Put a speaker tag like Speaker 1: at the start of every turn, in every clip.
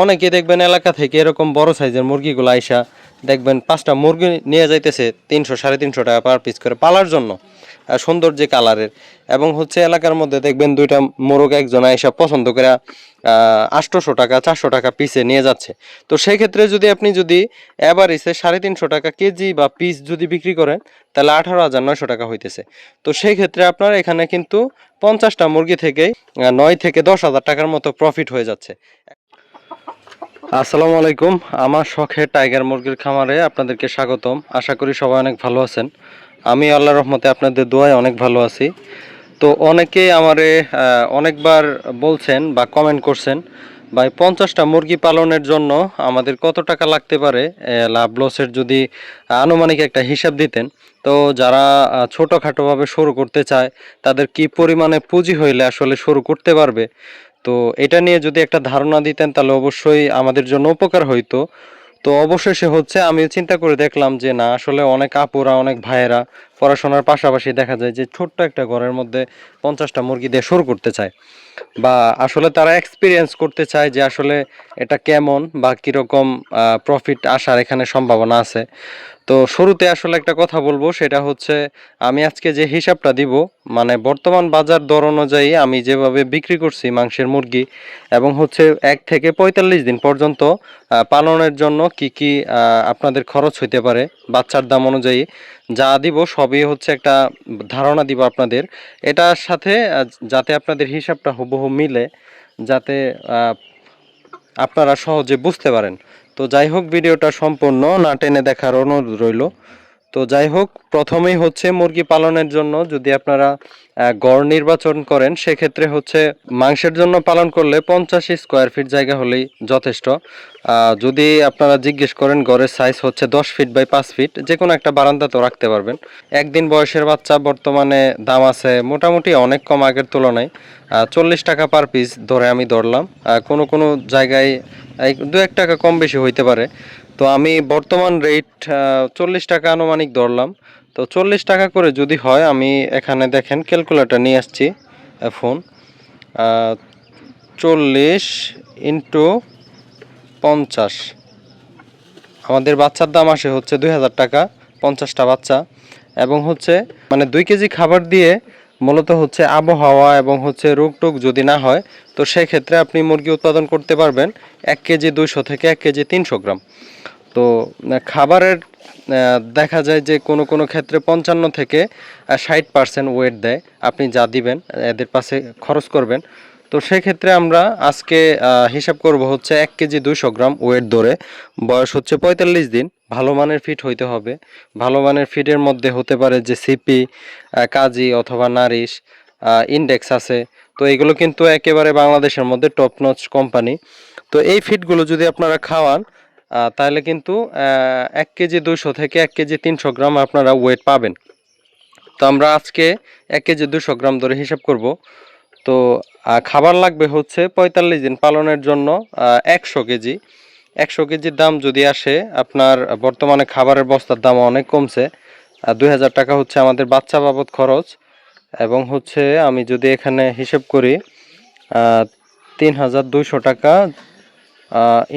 Speaker 1: অনেকে দেখবেন এলাকা থেকে এরকম বড় সাইজের মুরগিগুলো আইসা দেখবেন পাঁচটা মুরগি নিয়ে যাইতেছে তিনশো সাড়ে তিনশো টাকা পার পিস করে পালার জন্য সুন্দর যে কালারের। এবং হচ্ছে এলাকার মধ্যে দেখবেন দুইটা মোরগ একজন আইসা পছন্দ করে আটশোশো টাকা চারশো টাকা পিসে নিয়ে যাচ্ছে। তো সেই ক্ষেত্রে যদি আপনি যদি অ্যাভারেজে সাড়ে তিনশো টাকা কেজি বা পিস যদি বিক্রি করেন তাহলে আঠারো হাজার নয়শো টাকা হইতেছে। তো সেই ক্ষেত্রে আপনার এখানে কিন্তু পঞ্চাশটা মুরগি আহ, নয় থেকে দশ হাজার টাকার মতো প্রফিট হয়ে যাচ্ছে। আসসালামু আলাইকুম। আমার শখের টাইগার মুরগির খামারে আপনাদেরকে স্বাগতম। আশা করি সবাই অনেক ভালো আছেন। আমি আল্লাহ রহমতে আপনাদের দোয়ায় অনেক ভালো আছি। তো অনেকেই আমারে অনেকবার বলছেন বা কমেন্ট করছেন, ভাই, পঞ্চাশটা মুরগি পালনের জন্য আমাদের কত টাকা লাগতে পারে? লাভ লসের যদি আনুমানিক একটা হিসাব দিতেন। তো যারা ছোটোখাটোভাবে শুরু করতে চায়, তাদের কি পরিমাণে পুঁজি হইলে আসলে শুরু করতে পারবে? তো এটা নিয়ে যদি একটা ধারণা দিতেন, তাহলে অবশ্যই আমাদের জন্য উপকার হইতো। তো অবশেষে হচ্ছে আমি চিন্তা করে দেখলাম যে, না, আসলে অনেক আপুরা, অনেক ভাইয়েরা পড়াশোনার পাশাপাশি দেখা যায় যে ছোট্ট একটা ঘরের মধ্যে পঞ্চাশটা মুরগি দিয়ে শুরু করতে চায়। বা আসলে তারা এক্সপিরিয়েন্স করতে চায় যে আসলে এটা কেমন বা কীরকম প্রফিট আসার এখানে সম্ভাবনা আছে। তো শুরুতে আসলে একটা কথা বলব, সেটা হচ্ছে আমি আজকে যে হিসাবটা দিব মানে বর্তমান বাজার দর অনুযায়ী আমি যেভাবে বিক্রি করছি মাংসের মুরগি এবং হচ্ছে এক থেকে পঁয়তাল্লিশ দিন পর্যন্ত পালনের জন্য কি কি আপনাদের খরচ হইতে পারে, বাচ্চার দাম অনুযায়ী। যা দিব সবই হচ্ছে একটা ধারণা দিব আপনাদের। এটার সাথে যাতে আপনাদের হিসাবটা হুবহু মিলে, যাতে আপনারা সহজে বুঝতে পারেন। তো যাই হোক, ভিডিওটা সম্পূর্ণ না টেনে দেখার অনুরোধ রইল। তো যাই হোক, প্রথমেই হচ্ছে মুরগি পালনের জন্য যদি আপনারা গড় নির্বাচন করেন, সেক্ষেত্রে হচ্ছে মাংসের জন্য পালন করলে পঞ্চাশ স্কোয়ার ফিট জায়গা হলেই যথেষ্ট। যদি আপনারা জিজ্ঞেস করেন, গড়ের সাইজ হচ্ছে দশ ফিট বাই পাঁচ ফিট যে কোনো একটা বারান্দা তো রাখতে পারবেন। একদিন বয়সের বাচ্চা, বর্তমানে দাম আছে মোটামুটি অনেক কম আগের তুলনায়। চল্লিশ টাকা পার পিস ধরে আমি ধরলাম। কোনো কোনো জায়গায় দু এক টাকা কম বেশি হইতে পারে। তো আমি বর্তমান রেট চল্লিশ টাকা আনুমানিক ধরলাম। তো চল্লিশ টাকা করে যদি হয়, আমি এখানে দেখেন ক্যালকুলেটর নিয়ে আসছি এখন চল্লিশ ইন্টু পঞ্চাশ। আমাদের বাচ্চার দাম আসে হচ্ছে দুই হাজার টাকা, পঞ্চাশটা বাচ্চা। এবং হচ্ছে মানে দুই কেজি খাবার দিয়ে মূলত হচ্ছে আবহাওয়া এবং হচ্ছে রোগ টোগ যদি না হয়, তো সেক্ষেত্রে আপনি মুরগি উৎপাদন করতে পারবেন এক কেজি দুইশো থেকে এক কেজি তিনশো গ্রাম। তো খাবারের দেখা যায় যে কোনো কোনো ক্ষেত্রে পঞ্চান্ন থেকে ষাট পার্সেন্ট ওয়েট দেয়। আপনি যা দিবেন, এদের পাশে খরচ করবেন। তো সেক্ষেত্রে আমরা আজকে হিসাব করব হচ্ছে এক কেজি দুইশো গ্রাম ওয়েট ধরে। বয়স হচ্ছে পঁয়তাল্লিশ দিন। ভালো মানের ফিট হইতে হবে। ভালো মানের ফিটের মধ্যে হতে পারে যে সিপি কাজী অথবা নারিশ ইন্ডেক্স আছে। তো এগুলো কিন্তু একেবারে বাংলাদেশের মধ্যে টপ নচ কোম্পানি তো এই ফিটগুলো যদি আপনারা খাওয়ান তাহলে কিন্তু এক কেজি দুইশো থেকে এক কেজি তিনশো গ্রাম আপনারা ওয়েট পাবেন। তো আমরা আজকে এক কেজি দুশো গ্রাম ধরে হিসাব করব। তো খাবার লাগবে হচ্ছে পঁয়তাল্লিশ দিন পালনের জন্য একশো কেজি। একশো কেজির দাম যদি আসে, আপনার বর্তমানে খাবারের বস্তার দাম অনেক কমছে দুই হাজার টাকা হচ্ছে আমাদের বাচ্চা বাবদ খরচ। এবং হচ্ছে আমি যদি এখানে হিসেব করি তিন হাজার দুইশো টাকা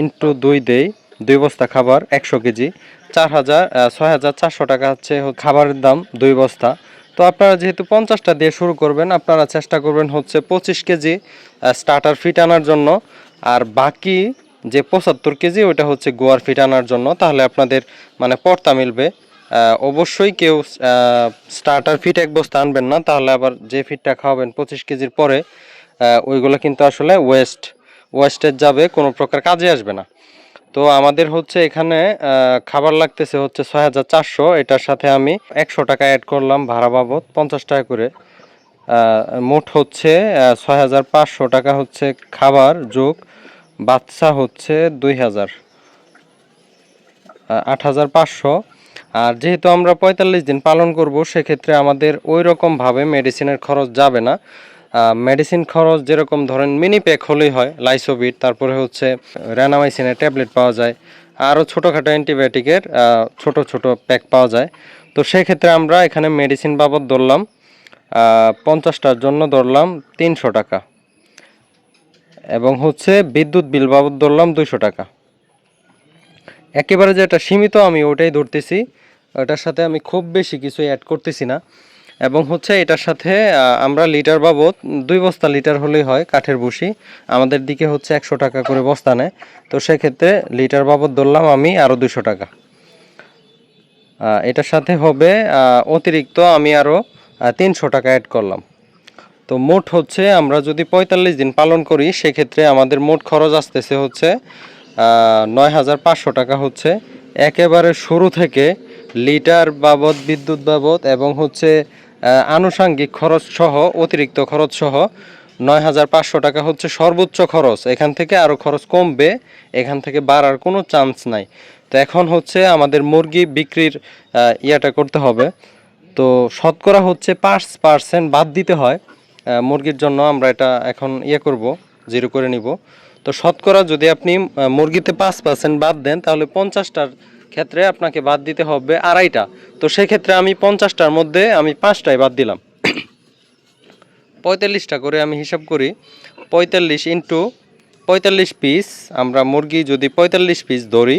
Speaker 1: ইন্টু দুই দেই, দুই বস্তা খাবার একশো কেজি। চার হাজার ছয় হাজার চারশো টাকা হচ্ছে খাবারের দাম দুই বস্তা। তো আপনারা যেহেতু পঞ্চাশটা দিয়ে শুরু করবেন, আপনারা চেষ্টা করবেন হচ্ছে পঁচিশ কেজি স্টার্টার ফিট আনার জন্য। আর বাকি যে পঁচাত্তর কেজি, ওইটা হচ্ছে গোয়ার ফিট আনার জন্য। তাহলে আপনাদের মানে পর্তা মিলবে। অবশ্যই কেউ স্টার্টার ফিট এক বস্তা আনবেন না। তাহলে আবার যে ফিটটা খাওয়াবেন পঁচিশ কেজির পরে ওইগুলো কিন্তু আসলে ওয়েস্ট ওয়েস্টেজ যাবে, কোনো প্রকার কাজে আসবে না। তো আমাদের হচ্ছে এখানে খাবার লাগতেছে হচ্ছে ছয় হাজার চারশো। এটার সাথে আমি একশো টাকা অ্যাড করলাম ভাড়া বাবদ, পঞ্চাশ টাকা করে। মোট হচ্ছে ছয় হাজার পাঁচশো টাকা হচ্ছে খাবার যোগ, বাচ্চা হচ্ছে দুই হাজার। আট হাজার পাঁচশো। আর যেহেতু আমরা পঁয়তাল্লিশ দিন পালন করব, সেক্ষেত্রে আমাদের ওই রকমভাবে মেডিসিনের খরচ যাবে না। মেডিসিন খরচ যেরকম ধরেন মিনি প্যাক হলেই হয় লাইসোবিট তারপরে হচ্ছে র্যানামাইসিনের ট্যাবলেট পাওয়া যায় আরও ছোটোখাটো অ্যান্টিবায়োটিকের ছোট ছোট প্যাক পাওয়া যায়। তো সেক্ষেত্রে আমরা এখানে মেডিসিন বাবদ ধরলাম পঞ্চাশটার জন্য ধরলাম তিনশো টাকা। এবং হচ্ছে বিদ্যুৎ বিল বাবদ ধরলাম দুইশো টাকা। একেবারে যেটা সীমিত আমি ওটাই ধরতেছি, ওটার সাথে আমি খুব বেশি কিছু অ্যাড করতেছি না। এবং হচ্ছে এটার সাথে আমরা লিটার বাবদ দুই বস্তা লিটার হলেই হয় কাঠের বসি আমাদের দিকে হচ্ছে একশো টাকা করে বস্তা নেয়। তো সেক্ষেত্রে লিটার বাবদ ধরলাম আমি আরও দুশো টাকা। এটার সাথে হবে অতিরিক্ত আমি আরও তিনশো টাকা অ্যাড করলাম। তো মোট হচ্ছে আমরা যদি পঁয়তাল্লিশ দিন পালন করি, সেক্ষেত্রে আমাদের মোট খরচ আসতেছে হচ্ছে নয় হাজার পাঁচশো টাকা হচ্ছে। একেবারে শুরু থেকে লিটার বাবদ, বিদ্যুৎ বাবদ এবং হচ্ছে আনুষাঙ্গিক খরচ সহ, অতিরিক্ত খরচ সহ নয় হাজার পাঁচশো টাকা হচ্ছে সর্বোচ্চ খরচ। এখান থেকে আরও খরচ কমবে, এখান থেকে বাড়ার কোনো চান্স নাই। তো এখন হচ্ছে আমাদের মুরগি বিক্রির ইয়েটা করতে হবে। তো শতকরা হচ্ছে পাঁচ পার্সেন্ট বাদ দিতে হয়। মুরগির জন্য আমরা এটা এখন ইয়ে করব, জিরো করে নিব। তো শতকরা যদি আপনি মুরগিতে পাঁচ পার্সেন্ট বাদ দেন, তাহলে পঞ্চাশটার ক্ষেত্রে আপনাকে বাদ দিতে হবে আড়াইটা। তো সেক্ষেত্রে আমি পঞ্চাশটার মধ্যে আমি পাঁচটায় বাদ দিলাম। পঁয়তাল্লিশটা করে আমি হিসাব করি। পঁয়তাল্লিশ ইন্টু পঁয়তাল্লিশ পিস, আমরা মুরগি যদি পঁয়তাল্লিশ পিস ধরি,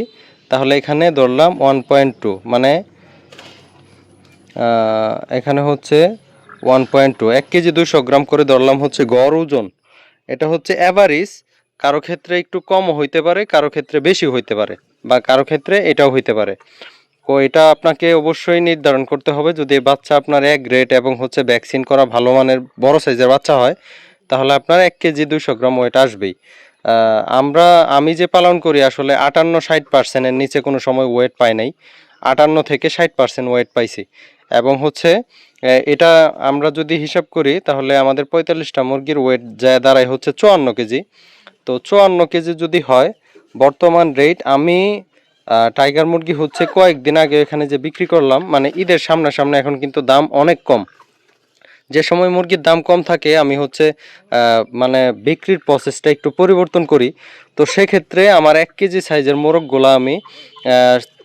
Speaker 1: তাহলে এখানে ধরলাম ওয়ান পয়েন্ট টু মানে এখানে হচ্ছে ওয়ান পয়েন্ট টু। এক কেজি দুশো গ্রাম করে ধরলাম হচ্ছে গড় ওজন। এটা হচ্ছে অ্যাভারেজ কারও ক্ষেত্রে একটু কমও হইতে পারে, কারও ক্ষেত্রে বেশি হইতে পারে, বা কারও ক্ষেত্রে এটাও হইতে পারে। তো এটা আপনাকে অবশ্যই নির্ধারণ করতে হবে, যদি বাচ্চা আপনার এক গ্রেড এবং হচ্ছে ভ্যাকসিন করা ভালো মানের, বড় সাইজের বাচ্চা হয়, তাহলে আপনার এক কেজি দুশো গ্রাম ওয়েট আসবেই। আমরা, আমি যে পালন করি আসলে আটান্ন ষাট পার্সেন্টের নিচে কোনো সময় ওয়েট পাই নাই, আটান্ন থেকে ষাট পার্সেন্ট ওয়েট পাইছি। এবং হচ্ছে এটা আমরা যদি হিসাব করি, তাহলে আমাদের পঁয়তাল্লিশটা মুরগির ওয়েট যায় দাঁড়ায় হচ্ছে চুয়ান্ন কেজি। তো চুয়ান্ন কেজি যদি হয়, বর্তমান রেট আমি টাইগার মুরগি হচ্ছে কয়েকদিন আগে এখানে যে বিক্রি করলাম মানে ঈদের সামনে সামনে এখন কিন্তু দাম অনেক কম। যে সময় মুরগির দাম কম থাকে, আমি হচ্ছে মানে বিক্রির প্রসেসটা একটু পরিবর্তন করি। তো সেক্ষেত্রে আমার এক কেজি সাইজের মোরগগুলো আমি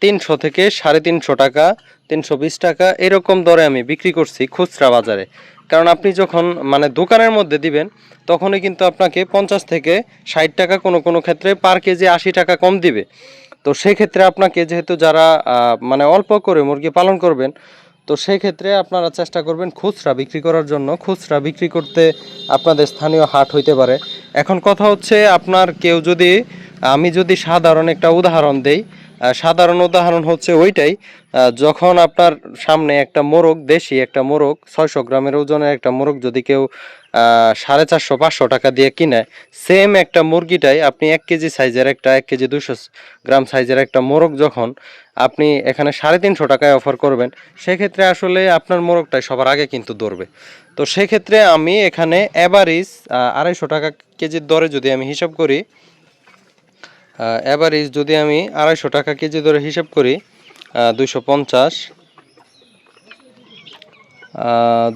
Speaker 1: তিনশো থেকে সাড়ে তিনশো টাকা, তিনশো বিশ টাকা এরকম দরে আমি বিক্রি করছি খুচরা বাজারে। কারণ আপনি যখন মানে দোকানের মধ্যে দিবেন, তখনই কিন্তু আপনাকে পঞ্চাশ থেকে ষাট টাকা কোনো কোনো ক্ষেত্রে পার কেজি আশি টাকা কম দিবে। তো সেই ক্ষেত্রে আপনাকে যেহেতু যারা মানে অল্প করে মুরগি পালন করবেন, তো সেই ক্ষেত্রে আপনারা চেষ্টা করবেন খুচরা বিক্রি করার জন্য। খুচরা বিক্রি করতে আপনাদের স্থানীয় হাট হইতে পারে। এখন কথা হচ্ছে, আপনার কেউ যদি, আমি যদি সাধারণ একটা উদাহরণ দেই সাধারণ উদাহরণ হচ্ছে ওইটাই যখন আপনার সামনে একটা মোরগ, দেশি একটা মোরগ, ছয়শো গ্রামের ওজনের একটা মোরগ যদি কেউ সাড়ে চারশো, পাঁচশো টাকা দিয়ে কিনে সেম একটা মুরগিটাই আপনি এক কেজি সাইজের একটা, এক কেজি দুশো গ্রাম সাইজের একটা মোরগ যখন আপনি এখানে সাড়ে তিনশো টাকায় অফার করবেন, সেক্ষেত্রে আসলে আপনার মোরগটাই সবার আগে কিন্তু ধরবে। তো সেক্ষেত্রে আমি এখানে অ্যাভারেজ আড়াইশো টাকা কেজির দরে যদি আমি হিসাব করি অ্যাভারেজ যদি আমি আড়াইশো টাকা কেজি ধরে হিসাব করি দুশো পঞ্চাশ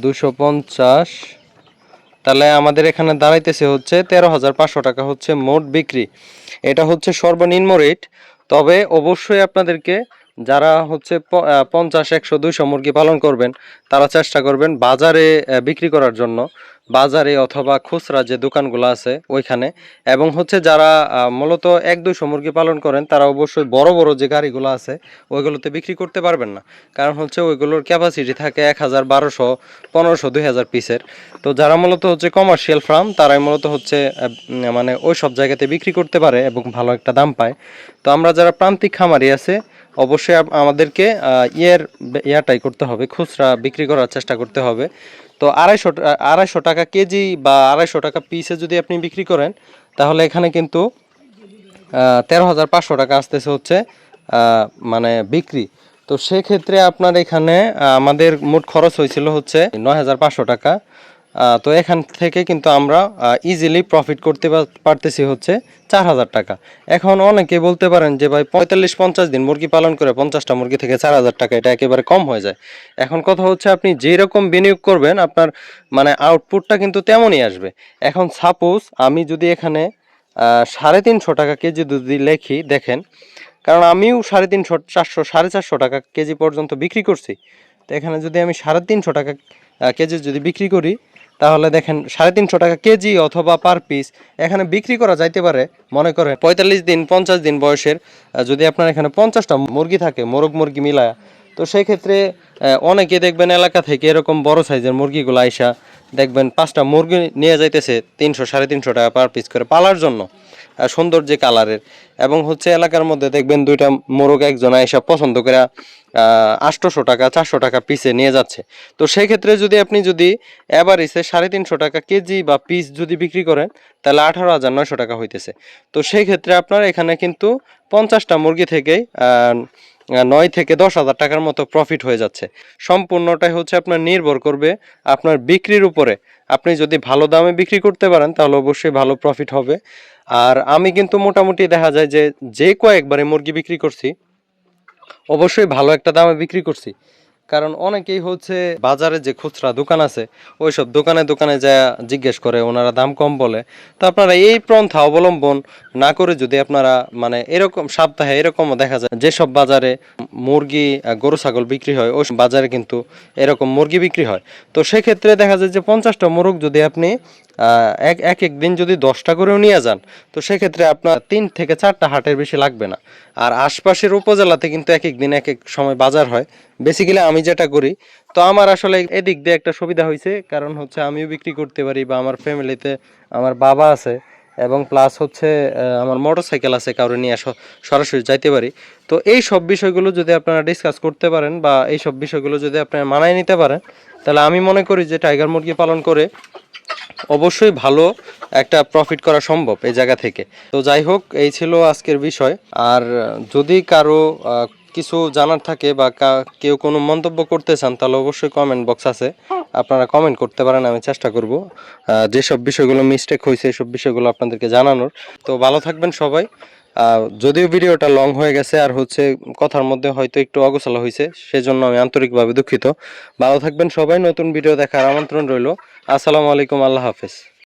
Speaker 1: দুশো পঞ্চাশ, তাহলে আমাদের এখানে দাঁড়াইতেছে হচ্ছে তেরো হাজার পাঁচশো টাকা হচ্ছে মোট বিক্রি। এটা হচ্ছে সর্বনিম্ন রেট তবে অবশ্যই আপনাদেরকে যারা হচ্ছে পঞ্চাশ, একশো, দুইশো মুরগি পালন করবেন, তারা চেষ্টা করবেন বাজারে বিক্রি করার জন্য। বাজারে অথবা খুচরা যে দোকানগুলো আছে, ওইখানে। এবং হচ্ছে যারা মূলত এক, দুইশো মুরগি পালন করেন, তারা অবশ্যই বড় বড় যে গাড়িগুলো আছে, ওইগুলোতে বিক্রি করতে পারবেন না। কারণ হচ্ছে ওইগুলোর ক্যাপাসিটি থাকে এক হাজার, বারোশো, পনেরোশো, দুই হাজার পিসের তো যারা মূলত হচ্ছে কমার্শিয়াল ফার্ম তারাই মূলত হচ্ছে মানে ওই সব জায়গাতে বিক্রি করতে পারে এবং ভালো একটা দাম পায়। তো আমরা যারা প্রান্তিক খামারি আছে অবশ্যই আমাদেরকে ইয়ের ইয়াটাই করতে হবে, খুচরা বিক্রি করার চেষ্টা করতে হবে। তো আড়াইশো আড়াইশো টাকা কেজি বা আড়াইশো টাকা পিসে যদি আপনি বিক্রি করেন, তাহলে এখানে কিন্তু তেরো হাজার পাঁচশো টাকা আসতেছে হচ্ছে মানে বিক্রি। তো সেক্ষেত্রে আপনার এখানে আমাদের মোট খরচ হয়েছিল হচ্ছে নয় হাজার পাঁচশো টাকা। তো এখান থেকে কিন্তু আমরা ইজিলি প্রফিট করতে পারতেছি হচ্ছে চার হাজার টাকা। এখন অনেকে বলতে পারেন যে, ভাই পঁয়তাল্লিশ পঞ্চাশ দিন মুরগি পালন করে পঞ্চাশটা মুরগি থেকে চার হাজার টাকা, এটা একেবারে কম হয়ে যায়। এখন কথা হচ্ছে আপনি যেরকম বিনিয়োগ করবেন, আপনার মানে আউটপুটটা কিন্তু তেমনই আসবে। এখন সাপোজ আমি যদি এখানে সাড়ে তিনশো টাকা কেজি যদি লেখি, দেখেন, কারণ আমিও সাড়ে তিনশো, চারশো, সাড়ে চারশো টাকা কেজি পর্যন্ত বিক্রি করছি। তো এখানে যদি আমি সাড়ে তিনশো টাকা কেজি যদি বিক্রি করি তাহলে দেখেন সাড়ে তিনশো টাকা কেজি অথবা পার পিস এখানে বিক্রি করা যাইতে পারে, মনে করে পঁয়তাল্লিশ দিন, পঞ্চাশ দিন বয়সের যদি আপনার এখানে পঞ্চাশটা মুরগি থাকে, মোরগ মুরগি মিলায়া, তো সেই ক্ষেত্রে অনেকে দেখবেন এলাকা থেকে এরকম বড় সাইজের মুরগিগুলো আইসা দেখবেন পাঁচটা মুরগি নিয়ে যাইতেছে তিনশো, সাড়ে তিনশো টাকা পার পিস করে পালার জন্য। সুন্দর যে কালারের। এবং হচ্ছে এলাকার মধ্যে দেখবেন দুইটা মোরগ একজন এসব পছন্দ করে আটশোশো টাকা, চারশো টাকা পিসে নিয়ে যাচ্ছে। তো সেই ক্ষেত্রে যদি আপনি যদি এভারেজে সাড়ে তিনশো টাকা কেজি বা পিস যদি বিক্রি করেন, তাহলে আঠারো হাজার নয়শো টাকা হইতেছে। তো সেই ক্ষেত্রে আপনার এখানে কিন্তু পঞ্চাশটা মুরগি থেকেই নয় থেকে দশ হাজার টাকার মতো প্রফিট হয়ে যাচ্ছে। সম্পূর্ণটাই হচ্ছে আপনার নির্ভর করবে আপনার বিক্রির উপরে। আপনি যদি ভালো দামে বিক্রি করতে পারেন, তাহলে অবশ্যই ভালো প্রফিট হবে। আর আমি কিন্তু মোটামুটি দেখা যায় যে যে কয়েকবারে মুরগি বিক্রি করছি, অবশ্যই ভালো একটা দামে বিক্রি করছি। কারণ অনেকেই হচ্ছে বাজারে যে খুচরা দোকান আছে, ওইসব দোকানে দোকানে যা জিজ্ঞেস করে, ওনারা দাম কম বলে। তো আপনারা এই পন্থা অবলম্বন না করে যদি আপনারা মানে এরকম সপ্তাহে এরকমও দেখা যায়, যেসব বাজারে মুরগি গরু, ছাগল বিক্রি হয়, ওই বাজারে কিন্তু এরকম মুরগি বিক্রি হয়। তো সেক্ষেত্রে দেখা যায় যে পঞ্চাশটা মোরগ যদি আপনি এক এক এক দিন যদি দশটা করেও নিয়ে যান, তো সেক্ষেত্রে আপনার তিন থেকে চারটা হাটের বেশি লাগবে না। আর আশপাশের উপজেলাতে কিন্তু এক এক দিন এক এক সময় বাজার হয়। বেসিক্যালি আমি যেটা করি, তো আমার আসলে এদিক দিয়ে একটা সুবিধা হয়েছে কারণ হচ্ছে আমিও বিক্রি করতে পারি বা আমার ফ্যামিলিতে আমার বাবা আছে এবং প্লাস হচ্ছে আমার মোটর সাইকেল আছে, কারও নিয়ে সরাসরি যাইতে পারি। তো এই সব বিষয়গুলো যদি আপনারা ডিসকাস করতে পারেন বা এই সব বিষয়গুলো যদি আপনারা মানায় নিতে পারেন, তাহলে আমি মনে করি যে টাইগার মুরগি পালন করে অবশ্যই ভালো একটা প্রফিট করা সম্ভব এই জায়গা থেকে। তো যাই হোক, এই ছিল আজকের বিষয়। আর যদি কারও কিছু জানার থাকে বা কেউ কোনো মন্তব্য করতে চান, তাহলে অবশ্যই কমেন্ট বক্স আছে। আপনারা কমেন্ট করতে পারেন, আমি চেষ্টা করব যেসব বিষয়গুলো মিস্টেক হয়েছে, এসব বিষয়গুলো আপনাদেরকে জানানোর। তো ভালো থাকবেন সবাই। যদিও ভিডিওটা লং হয়ে গেছে, আর হচ্ছে কথার মধ্যে হয়তো একটু অগোছালো হয়েছে, সেজন্য আমি আন্তরিকভাবে দুঃখিত। ভালো থাকবেন সবাই, নতুন ভিডিও দেখার আমন্ত্রণ রইল। আসসালামু আলাইকুম, আল্লাহ হাফেজ।